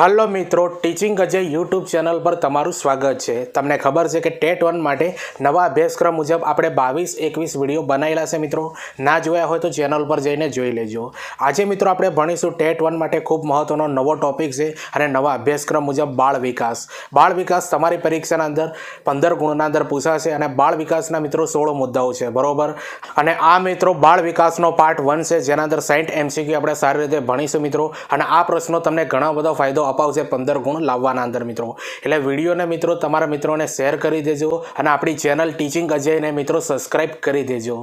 હાલો મિત્રો, teaching Ajay YouTube channel પર તમારું સ્વાગત છે. તમને ખબર છે કે ટેટ વન માટે નવા અભ્યાસક્રમ મુજબ આપણે બાવીસ એકવીસ વીડિયો બનાવેલા છે મિત્રો. ના જોયા હોય તો ચેનલ પર જઈને જોઈ લેજો. આજે મિત્રો આપણે ભણીશું ટેટ વન માટે ખૂબ મહત્વનો નવો ટોપિક છે અને નવા અભ્યાસક્રમ મુજબ બાળ વિકાસ. બાળ વિકાસ તમારી પરીક્ષાના અંદર પંદર ગુણના અંદર પૂછાશે અને બાળ વિકાસના મિત્રો સોળ મુદ્દાઓ છે, બરોબર? અને આ મિત્રો બાળ વિકાસનો પાર્ટ વન છે, જેના અંદર સાઈઠ એમસીક્યુ આપણે સારી રીતે ભણીશું મિત્રો. અને આ પ્રશ્નો તમને ઘણા બધો ફાયદો અપાવશે પંદર ગુણ લાવવાના અંદર મિત્રો. એટલે વિડીયોને મિત્રો તમારા મિત્રોને શેર કરી દેજો અને આપણી ચેનલ ટીચિંગ અજયને મિત્રો સબસ્ક્રાઈબ કરી દેજો.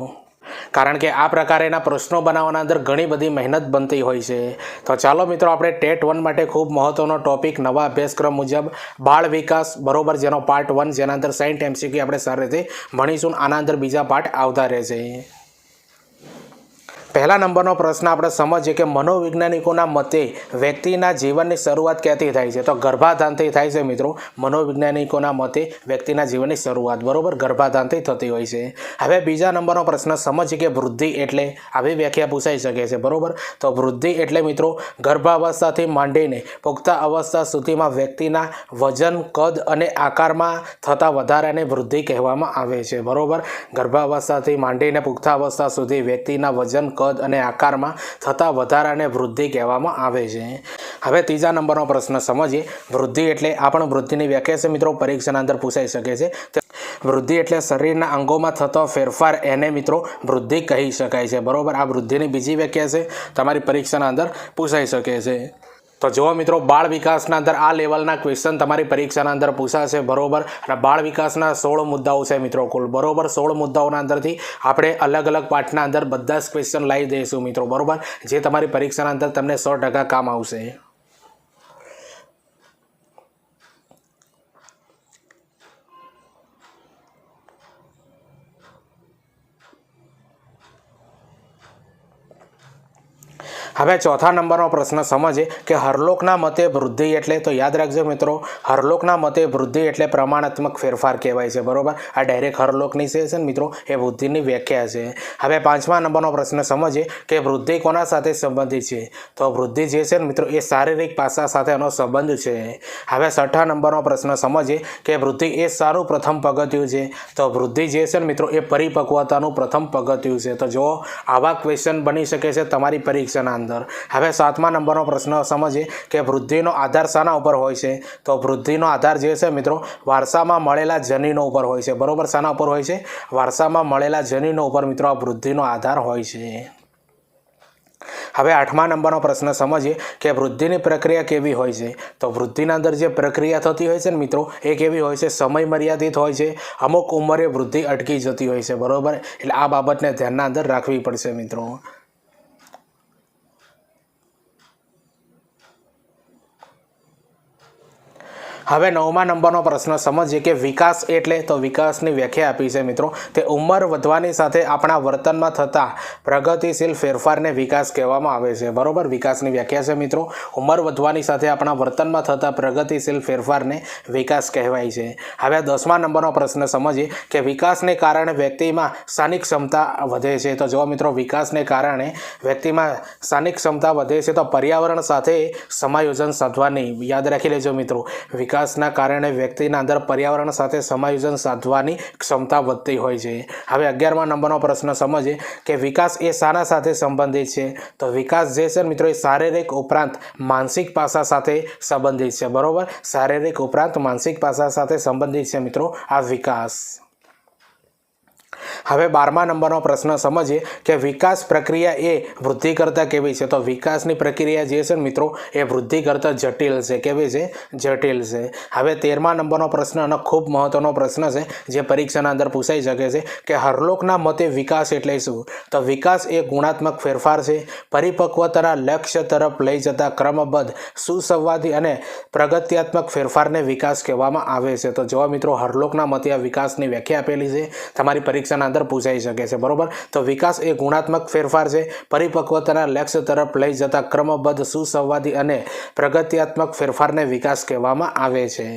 કારણ કે આ પ્રકારેના પ્રશ્નો બનાવવાના અંદર ઘણી બધી મહેનત બનતી હોય છે. તો ચાલો મિત્રો આપણે ટેટ વન માટે ખૂબ મહત્ત્વનો ટોપિક નવા અભ્યાસક્રમ મુજબ બાળ વિકાસ બરોબર જેનો પાર્ટ વન જેના અંદર સાઈઠ એમસીક્યુ આપણે સારી રીતે ભણીશું આના અંદર બીજા પાર્ટ આવતા રહેશે. પહેલા નંબરનો પ્રશ્ન આપણે સમજીએ કે મનોવૈજ્ઞાનિકોના મતે વ્યક્તિના જીવનની શરૂઆત ક્યાંથી થાય છે? તો ગર્ભાધાનથી થાય છે મિત્રો. મનોવૈજ્ઞાનિકોના મતે વ્યક્તિના જીવનની શરૂઆત, બરોબર? ગર્ભાધાનથી થતી હોય છે. હવે બીજા નંબરનો પ્રશ્ન સમજીએ કે વૃદ્ધિ એટલે આવી વ્યાખ્યા પૂછાઈ શકે છે, બરોબર? તો વૃદ્ધિ એટલે મિત્રો, ગર્ભાવસ્થાથી માંડીને પુખ્ત અવસ્થા સુધીમાં વ્યક્તિના વજન, કદ અને આકારમાં થતા વધારાને વૃદ્ધિ કહેવામાં આવે છે, બરોબર? ગર્ભાવસ્થાથી માંડીને પુખ્તાવસ્થા સુધી વ્યક્તિના વજન, કદ અને આકારમાં થતા વધારાને વૃદ્ધિ કહેવામાં આવે છે. હવે ત્રીજા નંબરનો પ્રશ્ન સમજીએ. વૃદ્ધિ એટલે આ પણ વૃદ્ધિની વ્યાખ્યા છે મિત્રો. પરીક્ષાના અંદર પૂછાઈ શકે છે. વૃદ્ધિ એટલે શરીરના અંગોમાં થતો ફેરફાર એને મિત્રો વૃદ્ધિ કહી શકાય છે. બરોબર? આ વૃદ્ધિની બીજી વ્યાખ્યા છે. તમારી પરીક્ષાના અંદર પૂછાઈ શકે છે. તો જુઓ મિત્રો, બાળ વિકાસના અંદર આ લેવલના ક્વેશ્ચન તમારી પરીક્ષાના અંદર પૂછાશે, બરોબર? અને બાળ વિકાસના સોળ મુદ્દાઓ છે મિત્રો કુલ, બરોબર? સોળ મુદ્દાઓના અંદરથી આપણે અલગ અલગ પાઠના અંદર બધા જ ક્વેશ્ચન લાવી દઈશું મિત્રો, બરોબર? જે તમારી પરીક્ષાના અંદર તમને સો કામ આવશે. હવે ચોથા નંબરનો પ્રશ્ન સમજે કે હરલોકના મતે વૃદ્ધિ એટલે, તો યાદ રાખજો મિત્રો, હરલોકના મતે વૃદ્ધિ એટલે પ્રમાણાત્મક ફેરફાર કહેવાય છે, બરાબર? આ ડાયરેક્ટ હરલોકની છે ને મિત્રો? એ વૃદ્ધિની વ્યાખ્યા છે. હવે પાંચમા નંબરનો પ્રશ્ન સમજીએ કે વૃદ્ધિ કોના સાથે સંબંધિત છે? તો વૃદ્ધિ જે છે ને મિત્રો, એ શારીરિક પાસા સાથેનો સંબંધ છે. હવે છઠ્ઠા નંબરનો પ્રશ્ન સમજીએ કે વૃદ્ધિ એ સારું પ્રથમ પગથિયું છે. તો વૃદ્ધિ જે છે ને મિત્રો, એ પરિપક્વતાનું પ્રથમ પગથિયું છે. તો જો આવા ક્વેશ્ચન બની શકે છે તમારી પરીક્ષાના અંદર. હવે સાતમા નંબરનો પ્રશ્ન સમજીએ કે વૃદ્ધિનો આધાર શાના ઉપર હોય છે? તો વૃદ્ધિનો આધાર જે છે મિત્રો, વારસામાં મળેલા જનીનો ઉપર હોય છે. બરોબર શાના ઉપર હોય છે? વારસામાં મળેલા જનીનો ઉપર મિત્રો આ વૃદ્ધિનો આધાર હોય છે. હવે આઠમા નંબરનો પ્રશ્ન સમજીએ કે વૃદ્ધિની પ્રક્રિયા કેવી હોય છે? તો વૃદ્ધિના અંદર જે પ્રક્રિયા થતી હોય છે ને મિત્રો, એ કેવી હોય છે? સમય મર્યાદિત હોય છે? અમુક ઉંમરે વૃદ્ધિ અટકી જતી હોય છે. બરોબર? એટલે આ બાબતને ધ્યાનના અંદર રાખવી પડશે મિત્રો. હવે નવમા નંબરનો પ્રશ્ન સમજીએ કે વિકાસ એટલે તો વિકાસની વ્યાખ્યા આપી છે મિત્રો. તે ઉંમર વધવાની સાથે આપણા વર્તનમાં થતા પ્રગતિશીલ ફેરફારને વિકાસ કહેવામાં આવે છે. બરોબર? વિકાસની વ્યાખ્યા છે મિત્રો. ઉંમર વધવાની સાથે આપણા વર્તનમાં થતા પ્રગતિશીલ ફેરફારને વિકાસ કહેવાય છે. હવે દસમા નંબરનો પ્રશ્ન સમજીએ કે વિકાસને કારણે વ્યક્તિમાં સ્થાનિક ક્ષમતા વધે છે. તો જો મિત્રો, વિકાસને કારણે વ્યક્તિમાં સ્થાનિક ક્ષમતા વધે છે. તો પર્યાવરણ સાથે સમાયોજન સાધવાની યાદ રાખી લેજો મિત્રો. વિકાસના કારણે વ્યક્તિના અંદર પર્યાવરણ સાથે સમાયોજન સાધવાની ક્ષમતા વધતી હોય છે. હવે અગિયારમા નંબરનો પ્રશ્ન સમજીએ કે વિકાસ એ શાના સાથે સંબંધિત છે? તો વિકાસ જે છે મિત્રો એ શારીરિક ઉપરાંત માનસિક પાસા સાથે સંબંધિત છે. બરોબર? શારીરિક ઉપરાંત માનસિક પાસા સાથે સંબંધિત છે મિત્રો આ વિકાસ. હવે બારમા નંબરનો પ્રશ્ન સમજીએ કે વિકાસ પ્રક્રિયા એ વૃદ્ધિ કરતાં કેવી છે? તો વિકાસની પ્રક્રિયા જે છે મિત્રો, એ વૃદ્ધિ કરતાં જટિલ છે. કેવી છે? જટિલ છે. હવે તેરમા નંબરનો પ્રશ્ન અને ખૂબ મહત્વનો પ્રશ્ન છે, જે પરીક્ષાના અંદર પૂછાઈ શકે છે કે હરલોકના મતે વિકાસ એટલે શું? તો વિકાસ એ ગુણાત્મક ફેરફાર છે. પરિપક્વતાના લક્ષ્ય તરફ લઈ જતા ક્રમબદ્ધ, સુસંવાદી અને પ્રગત્યાત્મક ફેરફારને વિકાસ કહેવામાં આવે છે. તો જોવા મિત્રો, હરલોકના મતે આ વિકાસની વ્યાખ્યા આપેલી છે. તમારી પરીક્ષાના અંદર પૂછાઈ શકે છે, બરોબર? તો વિકાસ એ ગુણાત્મક ફેરફાર છે. પરિપક્વતાના લક્ષ્ય તરફ લઈ જતા ક્રમબદ્ધ સુસંવાદી અને પ્રગત્યાત્મક ફેરફારને વિકાસ કહેવામાં આવે છે.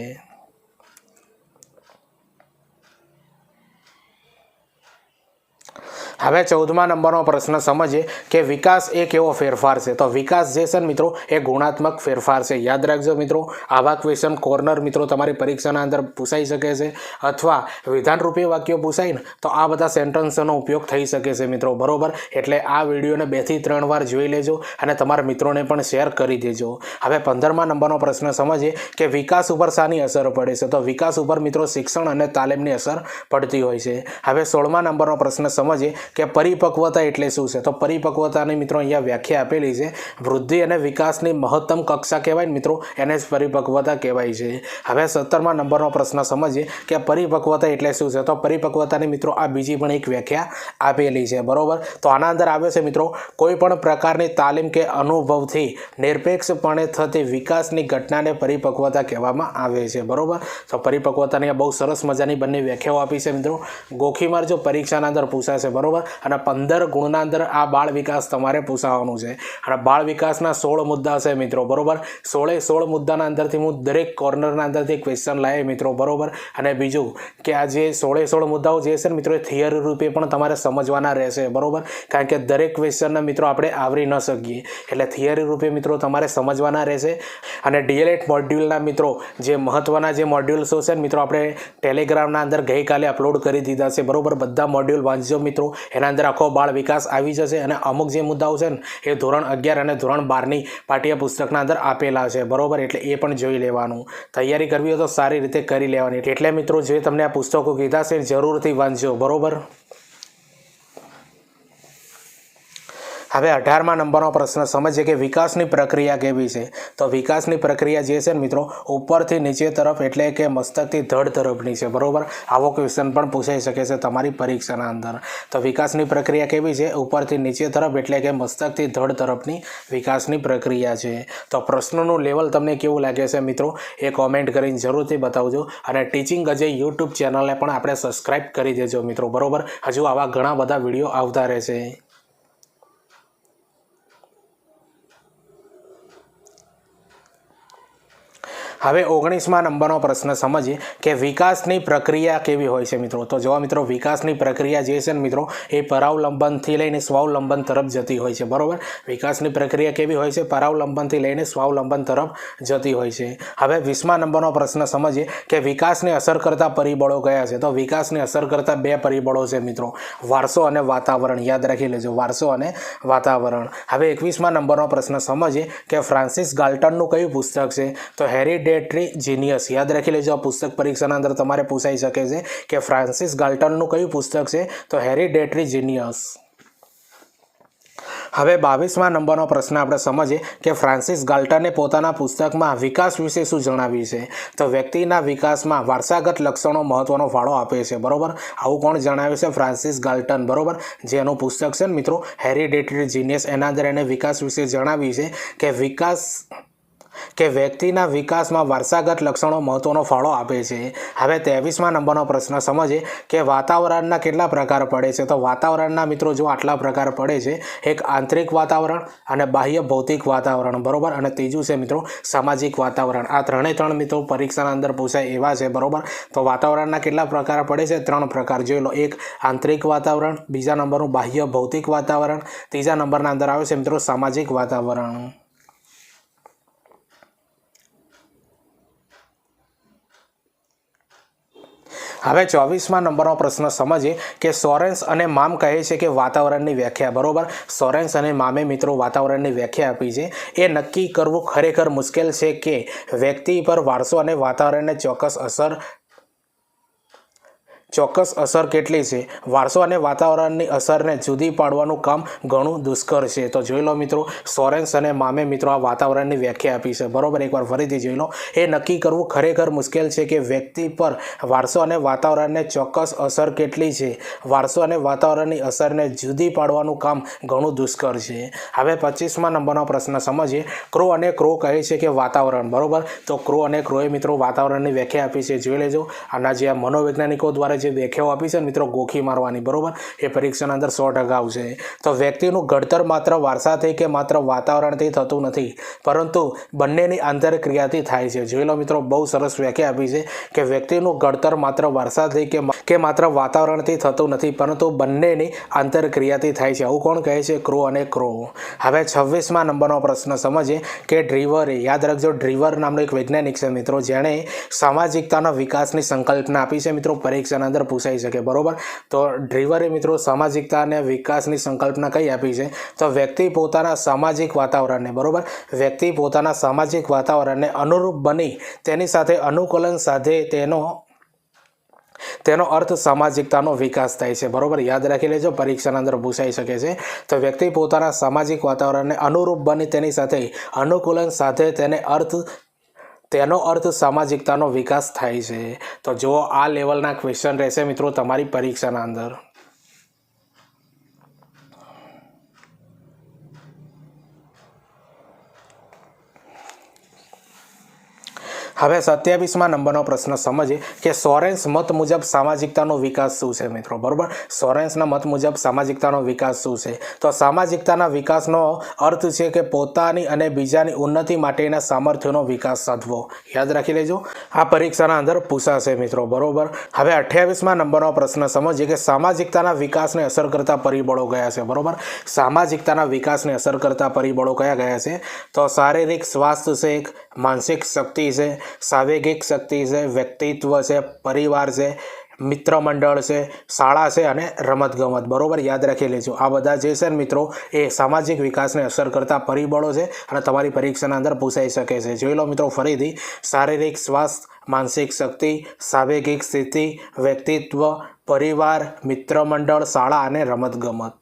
હવે ચૌદમા નંબરનો પ્રશ્ન સમજીએ કે વિકાસ એ કેવો ફેરફાર છે? તો વિકાસ જે છે મિત્રો, એ ગુણાત્મક ફેરફાર છે. યાદ રાખજો મિત્રો, આવા ક્વેશ્ચન કોર્નર મિત્રો તમારી પરીક્ષાના અંદર પૂછાઈ શકે છે અથવા વિધાનરૂપી વાક્યો પૂછાય ને, તો આ બધા સેન્ટન્સનો ઉપયોગ થઈ શકે છે મિત્રો. બરોબર? એટલે આ વિડીયોને બેથી ત્રણ વાર જોઈ લેજો અને તમારા મિત્રોને પણ શેર કરી દેજો. હવે પંદરમા નંબરનો પ્રશ્ન સમજીએ કે વિકાસ ઉપર શાની અસર પડે છે? તો વિકાસ ઉપર મિત્રો શિક્ષણ અને તાલીમની અસર પડતી હોય છે. હવે સોળમા નંબરનો પ્રશ્ન સમજીએ કે પરિપક્વતા એટલે શું છે? તો પરિપક્વતાની મિત્રો અહીંયા વ્યાખ્યા આપેલી છે. વૃદ્ધિ અને વિકાસની મહત્તમ કક્ષા કહેવાય ને મિત્રો, એને જ પરિપક્વતા કહેવાય છે. હવે સત્તરમા નંબરનો પ્રશ્ન સમજીએ કે પરિપક્વતા એટલે શું છે? તો પરિપક્વતાની મિત્રો આ બીજી પણ એક વ્યાખ્યા આપેલી છે, બરાબર? તો આના અંદર આવે છે મિત્રો, કોઈ પણ પ્રકારની તાલીમ કે અનુભવથી નિરપેક્ષપણે થતી વિકાસની ઘટનાને પરિપક્વતા કહેવામાં આવે છે, બરાબર? તો પરિપક્વતાની બહુ સરસ મજાની બંને વ્યાખ્યાઓ આપી છે મિત્રો. ગોખીમાર જો પરીક્ષાના અંદર પૂછાશે, બરોબર? અને પંદર ગુણના અંદર આ બાળ વિકાસ તમારે પૂછાવાનું છે. અને બાળ વિકાસના સોળ મુદ્દા છે મિત્રો, બરોબર? સોળે સોળ મુદ્દાના અંદરથી હું દરેક કોર્નરના અંદરથી ક્વેશ્ચન લાવે મિત્રો, બરોબર? અને બીજું કે આ જે સોળે સોળ મુદ્દાઓ જે છે ને મિત્રો, એ થિયરી રૂપે પણ તમારે સમજવાના રહેશે, બરોબર? કારણ કે દરેક ક્વેશ્ચનને મિત્રો આપણે આવરી ન શકીએ. એટલે થિયરી રૂપે મિત્રો તમારે સમજવાના રહેશે. અને ડીએલએડ મોડ્યુલના મિત્રો, જે મહત્ત્વના જે મોડ્યુલ્સો છે ને મિત્રો, આપણે ટેલિગ્રામના અંદર ગઈકાલે અપલોડ કરી દીધા છે, બરોબર? બધા મોડ્યુલ વાંચજો મિત્રો. એના અંદર આખો બાળ વિકાસ આવી જશે અને અમુક જે મુદ્દાઓ છે ને, એ ધોરણ અગિયાર અને ધોરણ બારની પાઠ્યપુસ્તકના અંદર આપેલા છે. બરોબર? એટલે એ પણ જોઈ લેવાનું. તૈયારી કરવી હોય તો સારી રીતે કરી લેવાની. એટલે મિત્રો, જે તમને આ પુસ્તકો કીધા છે, જરૂરથી વાંચજો. બરોબર? હવે અઢારમા નંબરનો પ્રશ્ન સમજીએ કે વિકાસની પ્રક્રિયા કેવી છે? તો વિકાસની પ્રક્રિયા જે છે ને મિત્રો, ઉપરથી નીચે તરફ એટલે કે મસ્તકથી ધડ તરફની છે, બરાબર? આવો ક્વેશ્ચન પણ પૂછાઈ શકે છે તમારી પરીક્ષાના અંદર. તો વિકાસની પ્રક્રિયા કેવી છે? ઉપરથી નીચે તરફ એટલે કે મસ્તકથી ધડ તરફની વિકાસની પ્રક્રિયા છે. તો પ્રશ્નોનું લેવલ તમને કેવું લાગે છે મિત્રો? એ કોમેન્ટ કરીને જરૂરથી બતાવજો અને ટીચિંગ અજય યુટ્યુબ ચેનલને પણ આપણે સબસ્ક્રાઈબ કરી દેજો મિત્રો, બરોબર? હજુ આવા ઘણા બધા વીડિયો આવતા રહેશે. હવે ઓગણીસમાં નંબરનો પ્રશ્ન સમજીએ કે વિકાસની પ્રક્રિયા કેવી હોય છે મિત્રો? તો જોવા મિત્રો, વિકાસની પ્રક્રિયા જે છે ને મિત્રો, એ પરાવલંબનથી લઈને સ્વાવલંબન તરફ જતી હોય છે. બરાબર? વિકાસની પ્રક્રિયા કેવી હોય છે? પરાવલંબનથી લઈને સ્વાવલંબન તરફ જતી હોય છે. હવે વીસમા નંબરનો પ્રશ્ન સમજીએ કે વિકાસને અસર કરતા પરિબળો કયા છે? તો વિકાસને અસર કરતા બે પરિબળો છે મિત્રો. વારસો અને વાતાવરણ. યાદ રાખી લેજો, વારસો અને વાતાવરણ. હવે એકવીસમા નંબરનો પ્રશ્ન સમજીએ કે ફ્રાન્સિસ ગાલ્ટનનું કયું પુસ્તક છે? તો હેરી હેરિડેટરી જીનિયસ યાદ રાખી લેજો, આ પુસ્તક પરીક્ષાના અંદર તમારે પૂછાઈ શકે છે કે ફ્રાન્સિસ ગાલ્ટનનું કયું પુસ્તક છે? તો હેરિડેટરી જીનિયસ હવે બાવીસમા નંબરનો પ્રશ્ન આપણે સમજીએ કે ફ્રાન્સિસ ગાલ્ટને પોતાના પુસ્તકમાં વિકાસ વિશે શું જણાવ્યું છે? તો વ્યક્તિના વિકાસમાં વારસાગત લક્ષણો મહત્વનો ફાળો આપે છે, બરોબર? આવું કોણ જણાવે છે? ફ્રાન્સિસ ગાલ્ટન બરોબર? જેનું પુસ્તક છે મિત્રો હેરિડેટરી જીનિયસ એના અંદર એને વિકાસ વિશે જણાવ્યું છે કે વિકાસ કે વ્યક્તિના વિકાસમાં વારસાગત લક્ષણો મહત્વનો ફાળો આપે છે. હવે ત્રેવીસમાં નંબરનો પ્રશ્ન સમજે કે વાતાવરણના કેટલા પ્રકાર પડે છે? તો વાતાવરણના મિત્રો જો આટલા પ્રકાર પડે છે, એક આંતરિક વાતાવરણ અને બાહ્ય ભૌતિક વાતાવરણ, બરોબર? અને ત્રીજું છે મિત્રો, સામાજિક વાતાવરણ. આ ત્રણે ત્રણ મિત્રો પરીક્ષાના અંદર પૂછાય એવા છે, બરોબર? તો વાતાવરણના કેટલા પ્રકાર પડે છે? ત્રણ પ્રકાર. જોઈ લો, એક આંતરિક વાતાવરણ, બીજા નંબરનું બાહ્ય ભૌતિક વાતાવરણ, ત્રીજા નંબરના અંદર આવે છે મિત્રો સામાજિક વાતાવરણ. હવે ચોવીસમાં નંબરનો પ્રશ્ન સમજીએ કે સોરેન્સ અને મામ કહે છે કે વાતાવરણની વ્યાખ્યા, બરોબર? સોરેન્સ અને મામે મિત્રો વાતાવરણની વ્યાખ્યા આપી છે. એ નક્કી કરવું ખરેખર મુશ્કેલ છે કે વ્યક્તિ પર વારસો અને વાતાવરણને ચોક્કસ અસર ચોક્કસ અસર કેટલી છે? વારસો અને વાતાવરણની અસરને જુદી પાડવાનું કામ ઘણું દુષ્કર છે. તો જોઈ લો મિત્રો, સોરેન્સ અને મામે મિત્રો આ વાતાવરણની વ્યાખ્યા આપી છે. બરાબર, એકવાર ફરીથી જોઈ લો. એ નક્કી કરવું ખરેખર મુશ્કેલ છે કે વ્યક્તિ પર વારસો અને વાતાવરણને ચોક્કસ અસર કેટલી છે? વારસો અને વાતાવરણની અસરને જુદી પાડવાનું કામ ઘણું દુષ્કર છે. હવે પચીસમાં નંબરનો પ્રશ્ન સમજીએ. ક્રો અને ક્રો કહે છે કે વાતાવરણ. બરોબર? તો ક્રો અને ક્રોએ મિત્રો વાતાવરણની વ્યાખ્યા આપી છે. જોઈ લેજો. આના જે મનોવૈજ્ઞાનિકો દ્વારા જે વ્યાખ્યાઓ આપી છે મિત્રો, ગોખી મારવાની, બરોબર? એ પરીક્ષાના અંદર સો ટકા આવશે. તો વ્યક્તિનું ઘડતર માત્ર વારસાથી કે માત્ર વાતાવરણથી થતું નથી? પરંતુ બંનેની આંતરક્રિયાથી થાય છે. જોઈ લો મિત્રો, બહુ સરસ વ્યાખ્યા આપી છે કે વ્યક્તિનું ઘડતર માત્ર વારસાથી કે કે માત્ર વાતાવરણથી થતું નથી, પરંતુ બંનેની આંતરક્રિયાથી થાય છે. આવું કોણ કહે છે? ક્રો અને ક્રો. હવે છવ્વીસમાં નંબરનો પ્રશ્ન સમજીએ કે ડ્રીવરે, યાદ રાખજો, ડ્રીવર નામનો એક વૈજ્ઞાનિક છે મિત્રો, જેણે સામાજિકતાના વિકાસની સંકલ્પના આપી છે મિત્રો, પરીક્ષાના અંદર પૂછાઈ શકે, બરાબર? તો ડ્રીવરે મિત્રો સામાજિકતા અને વિકાસની સંકલ્પના કઈ આપી છે? તો વ્યક્તિ પોતાના સામાજિક વાતાવરણને, બરોબર? વ્યક્તિ પોતાના સામાજિક વાતાવરણને અનુરૂપ બની, તેની સાથે અનુકૂલન સાથે તેનો તેનો અર્થ સામાજિકતાનો વિકાસ થાય છે, બરોબર? યાદ રાખી લેજો, પરીક્ષાના અંદર પૂછાઈ શકે છે. તો વ્યક્તિ પોતાના સામાજિક વાતાવરણને અનુરૂપ બની, તેની સાથે અનુકૂલન સાથે તેને અર્થ તેનો અર્થ સામાજિકતાનો વિકાસ થાય છે. તો જો આ લેવલના ક્વેશ્ચન રહેશે મિત્રો તમારી પરીક્ષાના અંદર. હવે સત્યાવીસમાં નંબરનો પ્રશ્ન સમજીએ કે સોરેન્સ મત મુજબ સામાજિકતાનો વિકાસ શું છે મિત્રો? બરાબર? સોરેન્સના મત મુજબ સામાજિકતાનો વિકાસ શું છે? તો સામાજિકતાના વિકાસનો અર્થ છે કે પોતાની અને બીજાની ઉન્નતિ માટેના સામર્થ્યનો વિકાસ સાધવો. યાદ રાખી લેજો. આ પરીક્ષાના અંદર પૂછાશે મિત્રો, બરાબર? હવે અઠ્યાવીસમાં નંબરનો પ્રશ્ન સમજીએ કે સામાજિકતાના વિકાસને અસર કરતા પરિબળો ગયા છે? બરાબર? સામાજિકતાના વિકાસને અસર કરતા પરિબળો કયા ગયા છે? તો શારીરિક સ્વાસ્થ્ય છે એક, માનસિક શક્તિ છે સાવેગિક શક્તિ છે, વ્યક્તિત્વ છે, પરિવાર છે મિત્ર મંડળ છે, શાળા છે અને રમતગમત. બરાબર? યાદ રાખી લેજો. આ બધા જે છે મિત્રો, એ સામાજિક વિકાસને અસર કરતા પરિબળો છે અને તમારી પરીક્ષાના અંદર પૂછાઈ શકે છે. જોઈ લો મિત્રો, ફરીથી, શારીરિક સ્વાસ્થ્ય, માનસિક શક્તિ, સાવેગિક સ્થિતિ, વ્યક્તિત્વ, પરિવાર મિત્ર મંડળ શાળા અને રમતગમત.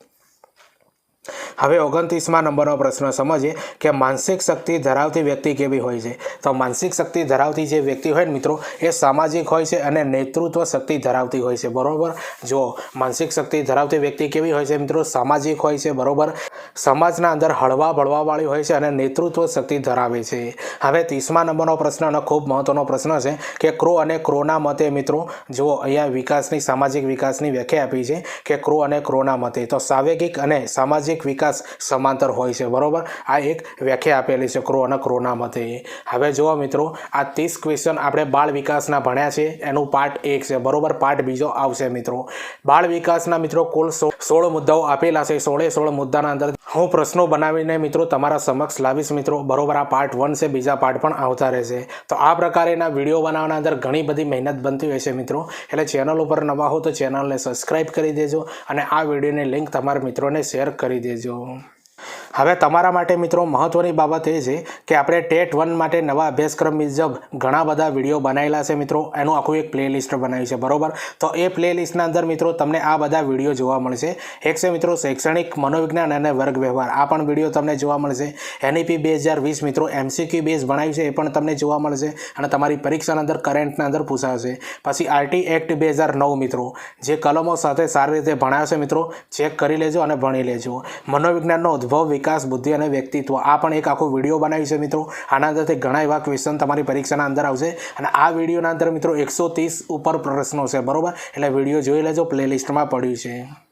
હવે ઓગણત્રીસમાં નંબરનો પ્રશ્ન સમજીએ કે માનસિક શક્તિ ધરાવતી વ્યક્તિ કેવી હોય છે? તો માનસિક શક્તિ ધરાવતી જે વ્યક્તિ હોય ને મિત્રો, એ સામાજિક હોય છે અને નેતૃત્વ શક્તિ ધરાવતી હોય છે. બરાબર? જો માનસિક શક્તિ ધરાવતી વ્યક્તિ કેવી હોય છે મિત્રો? સામાજિક હોય છે, બરોબર? સમાજના અંદર હળવા ભળવાવાળી હોય છે અને નેતૃત્વ શક્તિ ધરાવે છે. હવે ત્રીસમા નંબરનો પ્રશ્ન અને ખૂબ મહત્વનો પ્રશ્ન છે કે ક્રો અને ક્રોના મતે મિત્રો, જુઓ, અહીંયા વિકાસની, સામાજિક વિકાસની વ્યાખ્યા આપી છે કે ક્રો અને ક્રોના મતે. તો સાવેગિક અને સામાજિક વિકાસ સમાંતર હોય છે, બરોબર? આ એક વ્યાખ્યા આપેલી છે ક્રો અને ક્રોના મતે હવે જુઓ મિત્રો, આ ત્રીસ ક્વેશ્ચન આપણે બાળ વિકાસના ભણ્યા છે, એનું પાર્ટ એક છે, બરોબર? પાર્ટ બીજો આવશે મિત્રો. બાળ વિકાસના મિત્રો કુલ સોળ મુદ્દાઓ આપેલા છે, સોળે સોળ મુદ્દાના અંદર હું પ્રશ્નો બનાવીને મિત્રો તમારા સમક્ષ લાવીશ મિત્રો. બરોબર, આ પાર્ટ વન છે, બીજા પાર્ટ પણ આવતા રહેશે. તો આ પ્રકારેના વીડિયો બનાવવાના અંદર ઘણી બધી મહેનત બનતી હોય છે મિત્રો. એટલે ચેનલ ઉપર નવા હો તો ચેનલને સબસ્ક્રાઈબ કરી દેજો અને આ વિડીયોની લિંક તમારા મિત્રોને શેર કરી દેજો. હવે તમારા માટે મિત્રો મહત્વની બાબત એ છે કે આપણે ટેટ વન માટે નવા અભ્યાસક્રમ મુજબ ઘણા બધા વીડિયો બનાવેલા છે મિત્રો. એનું આખું એક પ્લેલિસ્ટ બનાવી છે, બરોબર? તો એ પ્લેલિસ્ટના અંદર મિત્રો તમને આ બધા વીડિયો જોવા મળશે. એક છે મિત્રો શૈક્ષણિક મનોવિજ્ઞાન અને વર્ગ વ્યવહાર આ પણ વીડિયો તમને જોવા મળશે. એનઈપી બે હજાર વીસ મિત્રો એમસીક્યુ બેઝ બનાવ્યું છે, એ પણ તમને જોવા મળશે અને તમારી પરીક્ષાના અંદર કરંટના અંદર પૂછાશે. પછી આરટી એક્ટ બે હજાર નવ મિત્રો. જે કલમો સાથે સારી રીતે ભણાવશે મિત્રો. ચેક કરી લેજો અને ભણી લેજો. મનોવિજ્ઞાનનો ઉદ્ભવ વિકાસ, બુદ્ધિ અને વ્યક્તિત્વ. આ પણ એક આખો વીડિયો બનાવ્યું છે મિત્રો. આના અંદરથી ઘણા એવા ક્વેશ્ચન તમારી પરીક્ષાના અંદર આવશે. અને આ વિડીયોના અંદર મિત્રો એકસો ઉપર પ્રશ્નો છે, બરોબર? એટલે વીડિયો જોઈ લેજો પ્લેલિસ્ટમાં પડ્યું છે.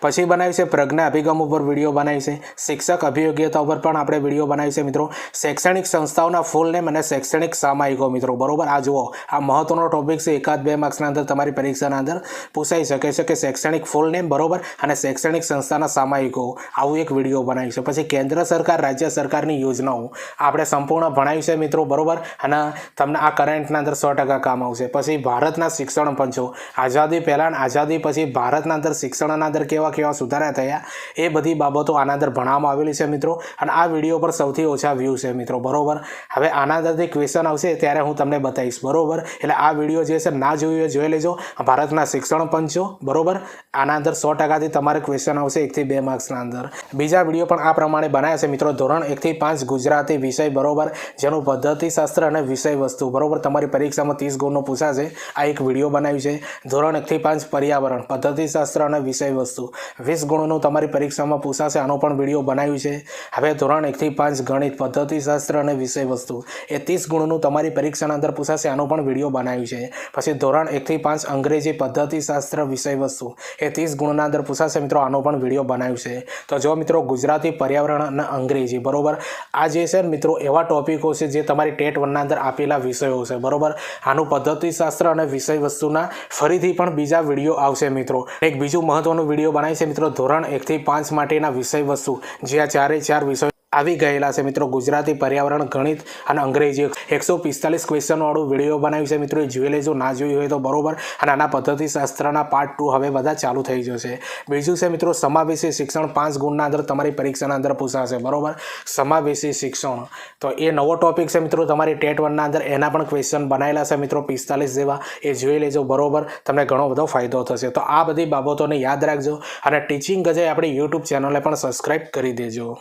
પછી બનાવ્યું છે પ્રજ્ઞા અભિગમ ઉપર વીડિયો બનાવી છે. શિક્ષક અભિયોગ્યતા ઉપર પણ આપણે વીડિયો બનાવી છે મિત્રો. શૈક્ષણિક સંસ્થાઓના ફૂલ નેમ અને શૈક્ષણિક સામાયિકો મિત્રો. બરોબર? આ જુઓ. આ મહત્વનો ટોપિક છે. એકાદ બે માર્ક્સના અંદર તમારી પરીક્ષાના અંદર પૂછાઈ શકે છે કે શૈક્ષણિક ફૂલ નેમ બરોબર અને શૈક્ષણિક સંસ્થાના સામાયિકો. આવું એક વીડિયો બનાવ્યું છે. પછી કેન્દ્ર સરકાર, રાજ્ય સરકારની યોજનાઓ. આપણે સંપૂર્ણ ભણાવ્યું છે મિત્રો. બરોબર? અને તમને આ કરંટના અંદર સો ટકા કામ આવશે. પછી ભારતના શિક્ષણ પંચો. આઝાદી પહેલાં આઝાદી પછી ભારતના અંદર શિક્ષણના અંદર કેવા કેવા સુધારા થયા, એ બધી બાબતો આના અંદર ભણાવવામાં આવેલી છે મિત્રો. અને આ વીડિયો પર સૌથી ઓછા વ્યૂ છે મિત્રો, બરોબર? હવે આના અંદરથી ક્વેશ્ચન આવશે ત્યારે હું તમને બતાવીશ, બરોબર? એટલે આ વીડિયો જે છે ના જોયું જોઈ લેજો. ભારતના શિક્ષણ પંચો, બરોબર? આના અંદર સો ટકાથી તમારે ક્વેશ્ચન આવશે એકથી બે માર્ક્સના અંદર. બીજા વીડિયો પણ આ પ્રમાણે બનાવ્યા છે મિત્રો, ધોરણ એકથી પાંચ ગુજરાતી વિષય, બરોબર? જેનું પદ્ધતિશાસ્ત્ર અને વિષય વસ્તુ, બરોબર? તમારી પરીક્ષામાં ત્રીસ ગુણનો પૂછાશે. આ એક વીડિયો બનાવ્યું છે. ધોરણ એકથી પાંચ પર્યાવરણ, પદ્ધતિશાસ્ત્ર અને વિષય વસ્તુ. વીસ ગુણનું તમારી પરીક્ષામાં પૂછાશે, આનો પણ વીડિયો બનાવ્યું છે. હવે ધોરણ એકથી પાંચ ગણિત પદ્ધતિશાસ્ત્ર અને વિષય વસ્તુ. એ ત્રીસ ગુણનું તમારી પરીક્ષાના અંદર પૂછાશે, આનો પણ વીડિયો બનાવ્યું છે. પછી ધોરણ એકથી પાંચ અંગ્રેજી પદ્ધતિશાસ્ત્ર વિષય વસ્તુ. એ ત્રીસ ગુણના અંદર પૂછાશે, મિત્રો, આનો પણ વીડિયો બનાવ્યું છે. તો જો મિત્રો, ગુજરાતી પર્યાવરણ અને અંગ્રેજી, બરોબર? આ જે છે મિત્રો, એવા ટોપિકો છે જે તમારી ટેટ વનના અંદર આપેલા વિષયો છે, બરોબર? આનું પદ્ધતિશાસ્ત્ર અને વિષય વસ્તુના ફરીથી પણ બીજા વીડિયો આવશે, મિત્રો. એક બીજું મહત્વનું વીડિયો બનાવી છે મિત્રો. ધોરણ એકથી પાંચ માટેના વિષય વસ્તુ જે આ ચારે ચાર વિષયો આવી ગયેલા છે મિત્રો. ગુજરાતી પર્યાવરણ ગણિત અને અંગ્રેજી એકસો પિસ્તાલીસ ક્વેશ્ચનવાળું વીડિયો બનાવ્યું છે મિત્રો. જોઈ લેજો. ના જોયું હોય તો બરોબર. અને આના પદ્ધતિશાસ્ત્રના પાર્ટ ટુ હવે બધા ચાલુ થઈ જશે. બીજું છે મિત્રો, સમાવેશી શિક્ષણ પાંચ ગુણના અંદર તમારી પરીક્ષાના અંદર પૂછાશે. બરોબર? સમાવેશી શિક્ષણ. તો એ નવો ટોપિક છે મિત્રો તમારી ટેટ વનના અંદર. એના પણ ક્વેશ્ચન બનાવેલા છે મિત્રો પિસ્તાલીસ જેવા. એ જોઈ લેજો. બરોબર? તમને ઘણો બધો ફાયદો થશે. તો આ બધી બાબતોને યાદ રાખજો. અને ટીચિંગ ગજે આપણી યુટ્યુબ ચેનલને પણ સબસ્ક્રાઈબ કરી દેજો.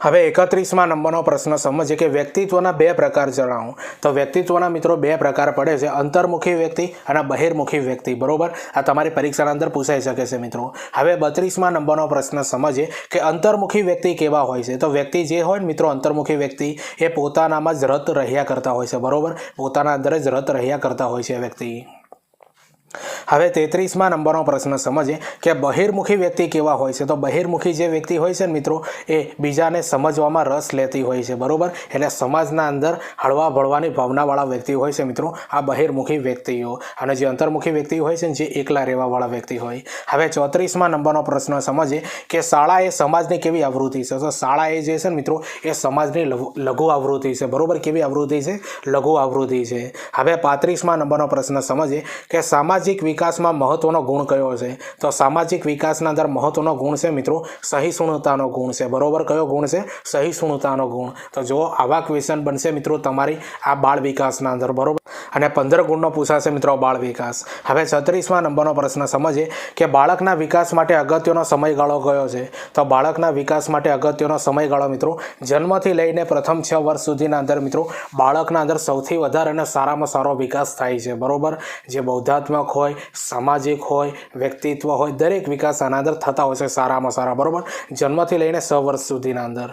હવે એકત્રીસમાં નંબરનો પ્રશ્ન સમજીએ કે વ્યક્તિત્વના બે પ્રકાર જણાવો. તો વ્યક્તિત્વના મિત્રો બે પ્રકાર પડે છે. અંતર્મુખી વ્યક્તિ અને બહિર્મુખી વ્યક્તિ. બરોબર? આ તમારી પરીક્ષાના અંદર પૂછાઈ શકે છે મિત્રો. હવે બત્રીસમાં નંબરનો પ્રશ્ન સમજીએ કે અંતર્મુખી વ્યક્તિ કેવા હોય છે? તો વ્યક્તિ જે હોય ને મિત્રો, અંતર્મુખી વ્યક્તિ એ પોતાનામાં જ રત રહ્યા કરતા હોય છે. બરોબર? પોતાના અંદર જ રત રહ્યા કરતા હોય છે વ્યક્તિ. હવે તેત્રીસમાં નંબરનો પ્રશ્ન સમજીએ કે બહિર્મુખી વ્યક્તિ કેવા હોય છે? તો બહિર્મુખી જે વ્યક્તિ હોય છે મિત્રો, એ બીજાને સમજવામાં રસ લેતી હોય છે, બરોબર? એટલે સમાજના અંદર હળવા ભળવાની ભાવનાવાળા વ્યક્તિ હોય છે મિત્રો, આ બહિર્મુખી વ્યક્તિઓ. અને જે અંતર્મુખી વ્યક્તિ હોય છે જે એકલા રહેવાવાળા વ્યક્તિ હોય. હવે ચોત્રીસમાં નંબરનો પ્રશ્ન સમજીએ કે શાળા એ સમાજની કેવી આવૃત્તિ છે? તો શાળા એ જે છે મિત્રો, એ સમાજની લઘુ- આવૃત્તિ છે. બરોબર? કેવી આવૃત્તિ છે? લઘુ આવૃત્તિ છે. હવે પાંત્રીસમાં નંબરનો પ્રશ્ન સમજીએ કે સામાજિક વિકાસમાં મહત્વનો ગુણ કયો છે? તો સામાજિક વિકાસના અંદર મહત્વનો ગુણ છે મિત્રો, સહિષ્ણુતાનો ગુણ છે. બરોબર? કયો ગુણ છે? સહિષ્ણુતાનો ગુણ. તો જો આવા ક્વેશ્ચન બનશે મિત્રો તમારી આ બાળ વિકાસના અંદર. બરોબર? અને પંદર ગુણનો પૂછાશે મિત્રો બાળ વિકાસ. હવે છત્રીસમાં નંબરનો પ્રશ્ન સમજીએ કે બાળકના વિકાસ માટે અગત્યનો સમયગાળો કયો છે? તો બાળકના વિકાસ માટે અગત્યનો સમયગાળો મિત્રો, જન્મથી લઈને પ્રથમ છ વર્ષ સુધીના અંદર મિત્રો, બાળકના અંદર સૌથી વધારે અને સારામાં સારો વિકાસ થાય છે. બરોબર? જે બૌદ્ધાત્મક હોય, સામાજિક હોય, વ્યક્તિત્વ હોય, દરેક વિકાસ આના અંદર થતા હોય છે સારામાં સારા, બરાબર? જન્મથી લઈને સ વર્ષ સુધીના અંદર.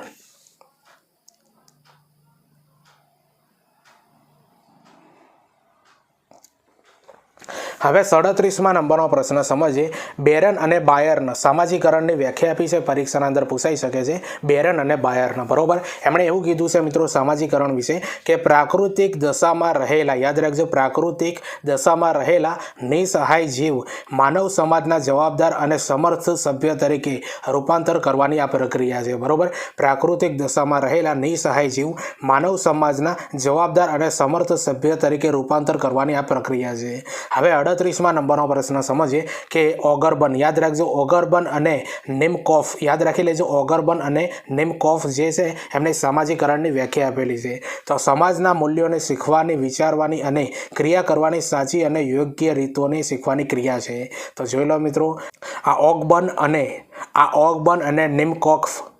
હવે સડત્રીસમાં નંબરનો પ્રશ્ન સમજીએ. બેરન અને બાયર્ન સામાજિકરણની વ્યાખ્યા આપી છે. પરીક્ષાના અંદર પૂછાઈ શકે છે. બેરન અને બાયર્ન, બરોબર? એમણે એવું કીધું છે મિત્રો સામાજિકરણ વિશે કે પ્રાકૃતિક દશામાં રહેલા, યાદ રાખજો, પ્રાકૃતિક દશામાં રહેલા નિસહાય જીવ માનવ સમાજના જવાબદાર અને સમર્થ સભ્ય તરીકે રૂપાંતર કરવાની આ પ્રક્રિયા છે, બરોબર? પ્રાકૃતિક દશામાં રહેલા નિસહાય જીવ માનવ સમાજના જવાબદાર અને સમર્થ સભ્ય તરીકે રૂપાંતર કરવાની આ પ્રક્રિયા છે. હવે અડત્રીસમાં નંબરનો પ્રશ્ન સમજીએ કે ઓગરબન, યાદ રાખજો, ઓગરબન અને નિમકોફ, યાદ રાખી લેજો, ઓગરબન અને નિમકોફ જે છે એમને સામાજિકરણની વ્યાખ્યા આપેલી છે. તો સમાજના મૂલ્યોને શીખવાની, વિચારવાની અને ક્રિયા કરવાની સાચી અને યોગ્ય રીતોની શીખવાની ક્રિયા છે. તો જોઈ લો મિત્રો, આ ઓગબન અને, આ ઓગબન અને નિમકોફ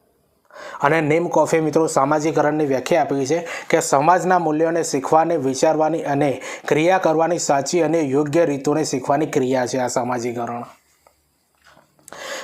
અને નીમ કોફે મિત્રો સામાજિકરણની વ્યાખ્યા આપી છે કે સમાજના મૂલ્યોને શીખવાની, વિચારવાની અને ક્રિયા કરવાની સાચી અને યોગ્ય રીતોને શીખવાની ક્રિયા છે આ સામાજિકરણ.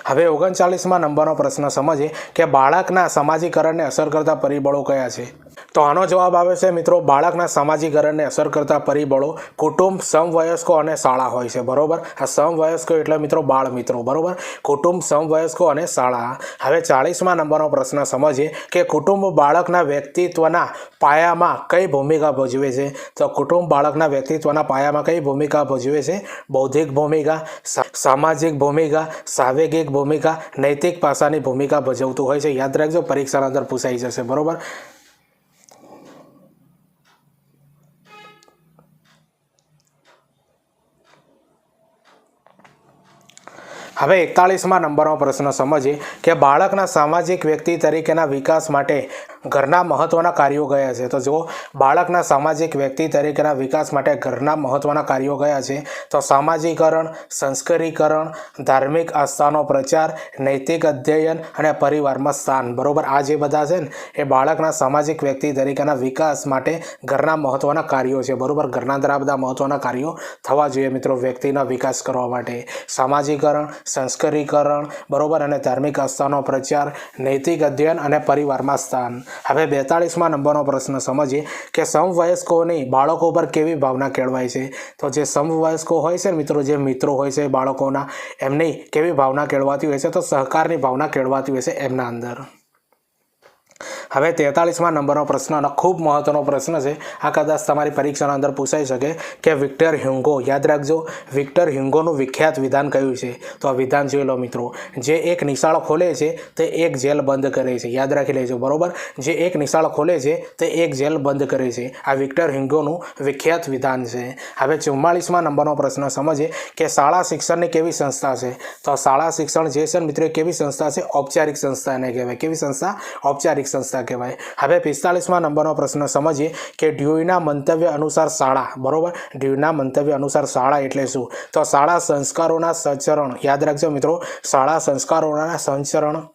હવે ઓગણચાલીસમાં નંબરનો પ્રશ્ન સમજીએ કે બાળકના સામાજિકરણને અસર કરતા પરિબળો કયા છે? તો આનો જવાબ આવે છે, મિત્રો, બાળકના સામાજિકરણને અસર કરતા પરિબળો, કુટુંબ, સમવયસ્કો અને શાળા હોય છે. બરોબર? આ સમવયસ્કો એટલે, મિત્રો બાળ મિત્રો બરોબર? કુટુંબ, સમવયસ્કો અને શાળા. હવે ચાળીસમાં નંબરનો પ્રશ્ન સમજીએ કે કુટુંબ બાળકના વ્યક્તિત્વના પાયામાં કઈ ભૂમિકા ભજવે છે? તો કુટુંબ બાળકના વ્યક્તિત્વના પાયામાં કઈ ભૂમિકા ભજવે છે? બૌદ્ધિક ભૂમિકા સામાજિક ભૂમિકા, સાવેગિક ભૂમિકા, નૈતિક પાસાની ભૂમિકા ભજવતું હોય છે. યાદ રાખજો, પરીક્ષાના અંદર પૂછાઈ જશે. બરોબર? હવે એકતાળીસમાં નંબરનો પ્રશ્ન સમજીએ કે બાળકના સામાજિક વ્યક્તિ તરીકેના વિકાસ માટે ઘરના મહત્ત્વના કાર્યો ગયા છે. તો જો બાળકના સામાજિક વ્યક્તિ તરીકેના વિકાસ માટે ઘરના મહત્ત્વના કાર્યો ગયા છે. તો સામાજિકરણ, સંસ્કરીકરણ, ધાર્મિક આસ્થાનો પ્રચાર, નૈતિક અધ્યયન અને પરિવારમાં સ્થાન. બરાબર? આ જે બધા છે ને, એ બાળકના સામાજિક વ્યક્તિ તરીકેના વિકાસ માટે ઘરના મહત્ત્વના કાર્યો છે. બરાબર? ઘરના અંદર આ બધા મહત્ત્વના કાર્યો થવા જોઈએ મિત્રો વ્યક્તિના વિકાસ કરવા માટે. સામાજિકરણ, સંસ્કરીકરણ, બરોબર? અને ધાર્મિક આસ્થાનો પ્રચાર, નૈતિક અધ્યયન અને પરિવારમાં સ્થાન. હવે બેતાળીસમાં નંબરનો પ્રશ્ન સમજીએ કે સમવયસ્કોની બાળકો પર કેવી ભાવના કેળવાય છે? તો જે સમવયસ્કો હોય છે મિત્રો, જે મિત્રો હોય છે બાળકોના, એમની કેવી ભાવના કેળવાતી હોય છે? તો સહકારની ભાવના કેળવાતી હોય છે એમના અંદર. હવે તેતાલીસમાં નંબરનો પ્રશ્ન અને ખૂબ મહત્વનો પ્રશ્ન છે. આ કદાચ તમારી પરીક્ષાના અંદર પૂછાઈ શકે કે વિક્ટર હ્યુંગો, યાદ રાખજો, વિક્ટર હ્યુંગોનું વિખ્યાત વિધાન કયું છે? તો આ વિધાન જોઈ લો મિત્રો. જે એક નિશાળ ખોલે છે, તે એક જેલ બંધ કરે છે. યાદ રાખી લેજો, બરોબર? જે એક નિશાળ ખોલે છે, તે એક જેલ બંધ કરે છે. આ વિક્ટર હ્યુંગોનું વિખ્યાત વિધાન છે. હવે ચુમ્માળીસમાં નંબરનો પ્રશ્ન સમજીએ કે શાળા શિક્ષણની કેવી સંસ્થા છે? તો શાળા શિક્ષણ જે છે મિત્રો કેવી સંસ્થા છે? ઔપચારિક સંસ્થા એને કહેવાય. કેવી સંસ્થા? ઔપચારિક સંસ્થા. કહેવાય. હવે પિસ્તાલીસમાં નંબરનો પ્રશ્ન સમજીએ કે ડ્યુઈના મંતવ્ય અનુસાર શાળા, બરોબર? ડ્યુઈના મંતવ્ય અનુસાર શાળા એટલે શું? તો શાળા સંસ્કારોના સંચરણ, યાદ રાખજો મિત્રો, શાળા સંસ્કારોના સંચરણ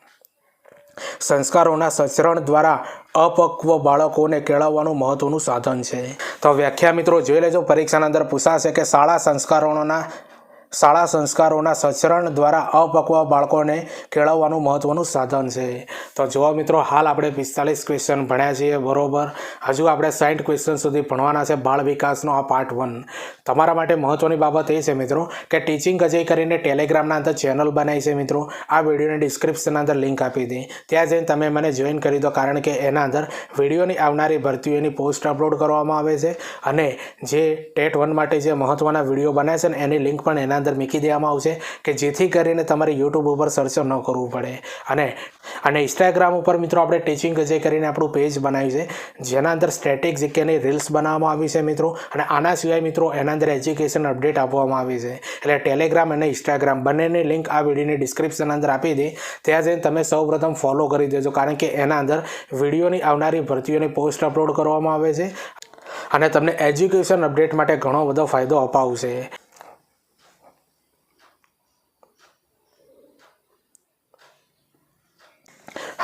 સંસ્કારોના સંચરણ દ્વારા અપક્વ બાળકોને કેળવવાનું મહત્વનું સાધન છે. તો વ્યાખ્યા મિત્રો જોઈ લેજો, પરીક્ષાના અંદર પૂછાશે કે શાળા સંસ્કારોના શાળા સંસ્કારોના સચરણ દ્વારા અપક્વ બાળકોને કેળવવાનું મહત્વનું સાધન છે. તો જુઓ મિત્રો, હાલ આપણે પિસ્તાલીસ ક્વેશ્ચન ભણ્યા છીએ, બરોબર? હજુ આપણે સાઠ ક્વેશ્ચન સુધી ભણવાના છે બાળ વિકાસનો આ પાર્ટ વન તમારા માટે મહત્વની બાબત એ છે મિત્રો કે ટીચિંગ અજય કરીને ટેલિગ્રામના અંદર ચેનલ બનાવી છે મિત્રો. આ વિડીયોની ડિસ્ક્રિપ્શનના અંદર લિંક આપી દે. ત્યાં જઈને તમે મને જોઈન કરી દો, કારણ કે એના અંદર વિડીયોની આવનારી ભરતીઓની પોસ્ટ અપલોડ કરવામાં આવે છે. અને જે ટેટ વન માટે જે મહત્વના વીડિયો બનાવે છે ને, એની લિંક પણ એના અંદર મૂકી દેવામાં આવશે કે જેથી કરીને તમારે યુટ્યુબ ઉપર સર્ચ ન કરવું પડે. અને અને ઇન્સ્ટાગ્રામ ઉપર મિત્રો આપણે ટીચિંગ જે કરીને આપણું પેજ બનાવ્યું છે, જેના અંદર સ્ટેટિક જગ્યાની રીલ્સ બનાવવામાં આવી છે મિત્રો, અને આના સિવાય મિત્રો એના અંદર એજ્યુકેશન અપડેટ આપવામાં આવી છે. એટલે ટેલિગ્રામ અને ઇન્સ્ટાગ્રામ બંનેની લિંક આ વિડીયોની ડિસ્ક્રિપ્શન અંદર આપી દે. ત્યાં જઈને તમે સૌપ્રથમ ફોલો કરી દેજો, કારણ કે એના અંદર વિડીયોની આવનારી ભરતીઓની પોસ્ટ અપલોડ કરવામાં આવે છે. અને તમને એજ્યુકેશન અપડેટ માટે ઘણો બધો ફાયદો અપાવશે.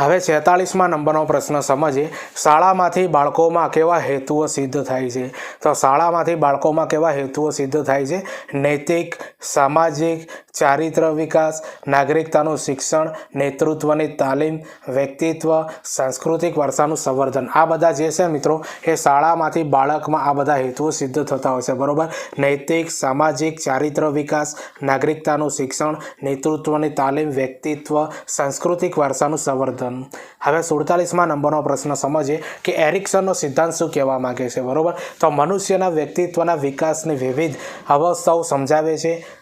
હવે છેતાળીસમાં નંબરનો પ્રશ્ન સમજીએ. શાળામાંથી બાળકોમાં કેવા હેતુઓ સિદ્ધ થાય છે? તો શાળામાંથી બાળકોમાં કેવા હેતુઓ સિદ્ધ થાય છે? નૈતિક, સામાજિક ચારિત્ર વિકાસ, નાગરિકતાનું શિક્ષણ નેતૃત્વની તાલીમ, વ્યક્તિત્વ, સાંસ્કૃતિક વારસાનું સંવર્ધન. આ બધા જે છે મિત્રો, એ શાળામાંથી બાળકમાં આ બધા હેતુઓ સિદ્ધ થતા હોય છે. બરોબર? નૈતિક, સામાજિક, ચારિત્ર વિકાસ, નાગરિકતાનું શિક્ષણ નેતૃત્વની તાલીમ, વ્યક્તિત્વ, સાંસ્કૃતિક વારસાનું સંવર્ધન. હવે સુડતાલીસમાં નંબરનો પ્રશ્ન સમજીએ કે એરિક્સનનો સિદ્ધાંત શું કહેવા માંગે છે? બરાબર? તો મનુષ્યના વ્યક્તિત્વના વિકાસની વિવિધ અવસ્થાઓ સમજાવે છે.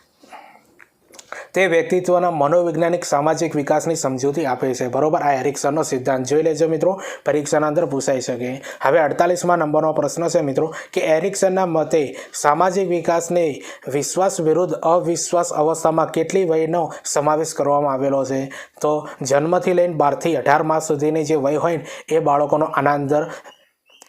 તે વ્યક્તિત્વના મનોવૈજ્ઞાનિક, સામાજિક વિકાસની સમજૂતી આપે છે. બરોબર? આ એરિક્સનનો સિદ્ધાંત. જોઈ લેજો મિત્રો, પરીક્ષાના અંદર પૂછાઈ શકે. હવે અડતાલીસમાં નંબરનો પ્રશ્ન છે મિત્રો, કે એરિક્સનના મતે સામાજિક વિકાસને વિશ્વાસ વિરુદ્ધ અવિશ્વાસ અવસ્થામાં કેટલી વયનો સમાવેશ કરવામાં આવેલો છે? તો જન્મથી લઈને બારથી અઢાર માસ સુધીની જે વય હોય એ બાળકોનો આના અંદર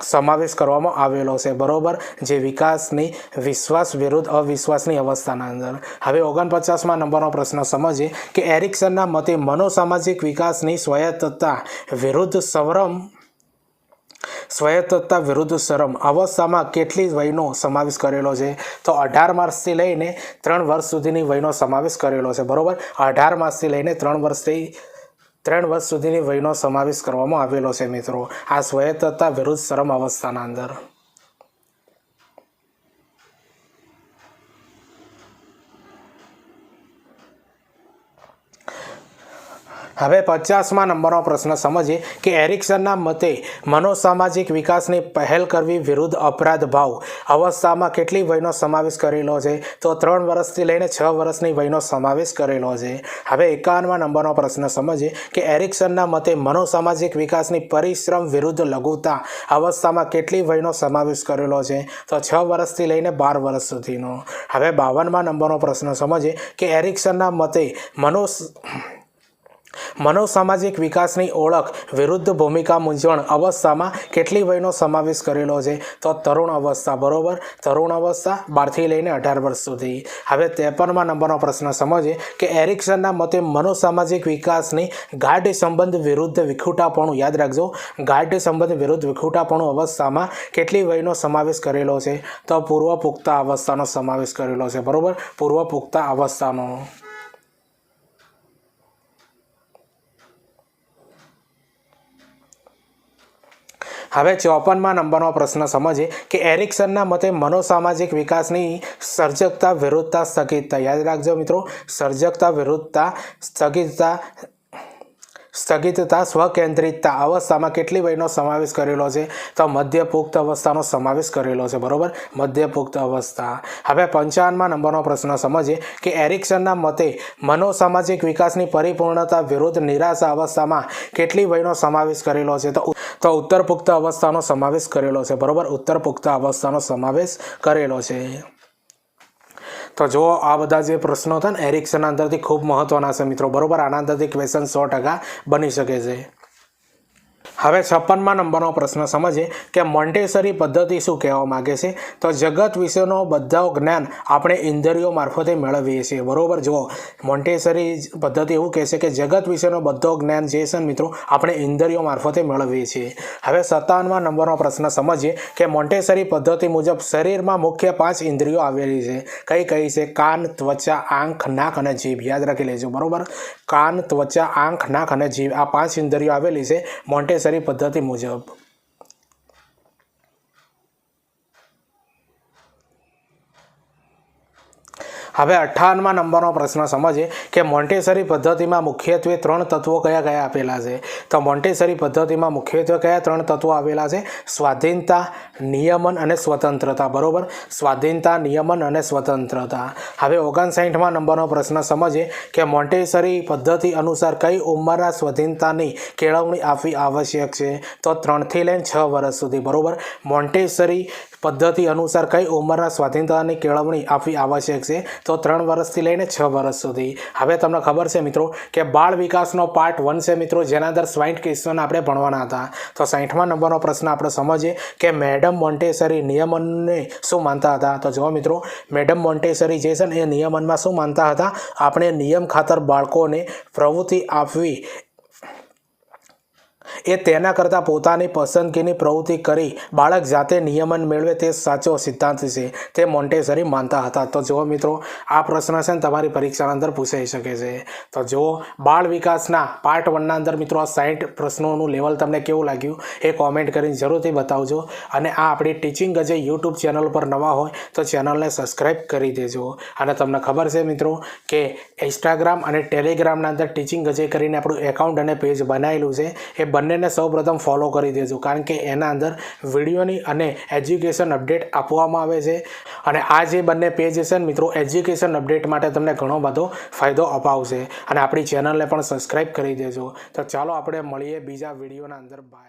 સમાવેશ કરવામાં આવેલો છે. બરોબર? જે વિકાસની, વિશ્વાસ વિરુદ્ધ અવિશ્વાસની અવસ્થાના અંદર. હવે ઓગણપચાસમાં નંબરનો પ્રશ્ન સમજીએ કે એરિક્સનના મતે મનોસામાજિક વિકાસની સ્વાયત્તતા વિરુદ્ધ સવરમ સ્વાયત્તતા વિરુદ્ધ શરમ અવસ્થામાં કેટલી વયનો સમાવેશ કરેલો છે? તો અઢાર માસથી લઈને ત્રણ વર્ષ સુધીની વયનો સમાવેશ કરેલો છે. બરોબર? અઢાર માસથી લઈને ત્રણ વર્ષથી ત્રણ વર્ષ સુધીની વયનો સમાવેશ કરવામાં આવેલો છે મિત્રો. આ સ્વાયત્તતા વિરુદ્ધ શરમ અવસ્થાના અંદર. હવે પચાસમાં નંબરનો પ્રશ્ન સમજીએ કે એરિક્સનના મતે મનોસામાજિક વિકાસની પહેલ કરવી વિરુદ્ધ અપરાધ ભાવ અવસ્થામાં કેટલી વયનો સમાવેશ કરેલો છે? તો ત્રણ વર્ષથી લઈને છ વર્ષની વયનો સમાવેશ કરેલો છે. હવે એકાવનમાં નંબરનો પ્રશ્ન સમજીએ કે એરિક્સનના મતે મનોસામાજિક વિકાસની પરિશ્રમ વિરુદ્ધ લઘુતા અવસ્થામાં કેટલી વયનો સમાવેશ કરેલો છે? તો છ વર્ષથી લઈને બાર વર્ષ સુધીનો. હવે બાવનમાં નંબરનો પ્રશ્ન સમજીએ કે એરિક્સનના મતે મનો મનોસામાજિક વિકાસની ઓળખ, વિરુદ્ધ ભૂમિકા મૂંઝવણ અવસ્થામાં કેટલી વયનો સમાવેશ કરેલો છે? તો તરુણ અવસ્થા, બરોબર? તરુણ અવસ્થા બારથી લઈને અઢાર વર્ષ સુધી. હવે ત્રેપનમાં નંબરનો પ્રશ્ન સમજે કે એરિક્સનના મતે મનોસામાજિક વિકાસની ગાઢ સંબંધ વિરુદ્ધ વિખૂટાપણું યાદ રાખજો. ગાઢ સંબંધ વિરુદ્ધ વિખુટાપણું અવસ્થામાં કેટલી વયનો સમાવેશ કરેલો છે? તો પૂર્વ પુખ્તા અવસ્થાનો સમાવેશ કરેલો છે, બરોબર? પૂર્વ પુખ્તા અવસ્થાનો. હવે ચોપનમાં નંબરનો પ્રશ્ન સમજીએ કે એરિક્સનના મતે મનોસામાજિક વિકાસની સર્જકતા વિરુદ્ધતા સ્થગિતતા. યાદ રાખજો મિત્રો, સર્જકતા વિરુદ્ધતા સ્થગિતતા સ્થગિતતા, સ્વકેન્દ્રિતતા અવસ્થામાં કેટલી વયનો સમાવેશ કરેલો છે? તો મધ્ય પુખ્ત અવસ્થાનો સમાવેશ કરેલો છે, બરોબર? મધ્ય પુખ્ત અવસ્થા. હવે પંચાવનમાં નંબરનો પ્રશ્ન સમજીએ કે એરિક્સનના મતે મનોસામાજિક વિકાસની પરિપૂર્ણતા વિરુદ્ધ નિરાશા અવસ્થામાં કેટલી વયનો સમાવેશ કરેલો છે? તો તો ઉત્તર પુખ્ત અવસ્થાનો સમાવેશ કરેલો છે, બરોબર? ઉત્તર પુખ્ત અવસ્થાનો સમાવેશ કરેલો છે. તો જો આ બધા જે પ્રશ્નો હતા ને, એરિક્સન અંદરથી ખૂબ મહત્વના છે મિત્રો. બરોબર? આના અંદરથી ક્વેશ્ચન સો ટકા બની શકે છે. હવે છપ્પનમાં નંબરનો પ્રશ્ન સમજીએ કે મોન્ટેસરી પદ્ધતિ શું કહેવા માગે છે? તો જગત વિશેનો બધા જ્ઞાન આપણે ઇન્દ્રિયો મારફતે મેળવીએ છીએ. બરાબર? જુઓ મોન્ટેસરી પદ્ધતિ એવું કહે છે કે જગત વિશેનો બધો જ્ઞાન જે છે મિત્રો, આપણે ઇન્દ્રિયો મારફતે મેળવીએ છીએ. હવે સત્તાવનમાં નંબરનો પ્રશ્ન સમજીએ કે મોન્ટેસરી પદ્ધતિ મુજબ શરીરમાં મુખ્ય પાંચ ઇન્દ્રિયો આવેલી છે. કઈ કઈ છે? કાન, ત્વચા, આંખ, નાક અને જીભ. યાદ રાખી લેજો. બરોબર? કાન, ત્વચા, આંખ, નાક અને જીભ આ પાંચ ઇન્દ્રિયો આવેલી છે. મોન્ટેસરી પદ્ધતિ મુજબ હવે અઠ્ઠાવનમાં નંબરનો પ્રશ્ન સમજીએ કે મોન્ટેસરી પદ્ધતિમાં મુખ્યત્વે ત્રણ તત્વો કયા કયા આપેલા છે? તો મોન્ટેસરી પદ્ધતિમાં મુખ્યત્વે કયા ત્રણ તત્વો આપેલા છે? સ્વાધીનતા, નિયમન અને સ્વતંત્રતા. બરાબર? સ્વાધીનતા, નિયમન અને સ્વતંત્રતા. હવે ઓગણસાઠમાં નંબરનો પ્રશ્ન સમજીએ કે મોન્ટેસરી પદ્ધતિ અનુસાર કઈ ઉંમરના સ્વાધીનતાની કેળવણી આપવી આવશ્યક છે? તો ત્રણથી લઈને છ વર્ષ સુધી. બરાબર? મોન્ટેસરી પદ્ધતિ અનુસાર કઈ ઉંમરના સ્વાધીનતાની કેળવણી આપવી આવશ્યક છે? તો ત્રણ વર્ષથી લઈને છ વર્ષ સુધી. હવે તમને ખબર છે મિત્રો કે બાળ વિકાસનો પાર્ટ વન છે મિત્રો, જેના અંદર સ્વાઇન્ટ ક્વેશ્ચન આપણે ભણવાના હતા. તો સાઠમા નંબરનો પ્રશ્ન આપણે સમજીએ કે મેડમ મોન્ટેસરી નિયમનને શું માનતા હતા? તો જુઓ મિત્રો, મેડમ મોન્ટેસરી જે છે ને એ નિયમનમાં શું માનતા હતા? આપણે નિયમ ખાતર બાળકોને પ્રવૃત્તિ આપવી એ તેના કરતાં પોતાની પસંદગીની પ્રવૃત્તિ કરી બાળક જાતે નિયમન મેળવે તે સાચો સિદ્ધાંત છે. તે મોન્ટેસરી માનતા હતા. તો જુઓ મિત્રો, આ પ્રશ્ન છે ને તમારી પરીક્ષાના અંદર પૂછાઈ શકે છે. તો જુઓ, બાળ વિકાસના પાર્ટ વનના અંદર મિત્રો આ સાઠ પ્રશ્નોનું લેવલ તમને કેવું લાગ્યું? એ કોમેન્ટ કરીને જરૂરથી બતાવજો. અને આ આપણી ટીચિંગ ગજે યુટ્યુબ ચેનલ પર નવા હોય તો ચેનલને સબસ્ક્રાઈબ કરી દેજો. અને તમને ખબર છે મિત્રો કે ઇન્સ્ટાગ્રામ અને ટેલિગ્રામના અંદર ટીચિંગ ગજે કરીને આપણું એકાઉન્ટ અને પેજ બનાવેલું છે. એ બંનેને સૌપ્રથમ ફોલો કરી દેજો. કારણ કે એના અંદર વિડીયોની અને એજ્યુકેશન અપડેટ આપવામાં આવે છે. અને આ જે બંને પેજ છે મિત્રો એજ્યુકેશન અપડેટ માટે તમને ઘણો બધો ફાયદો અપાવશે. અને આપણી ચેનલને પણ સબસ્ક્રાઈબ કરી દેજો. તો ચાલો આપણે મળીએ બીજા વિડીયોના અંદર. બાય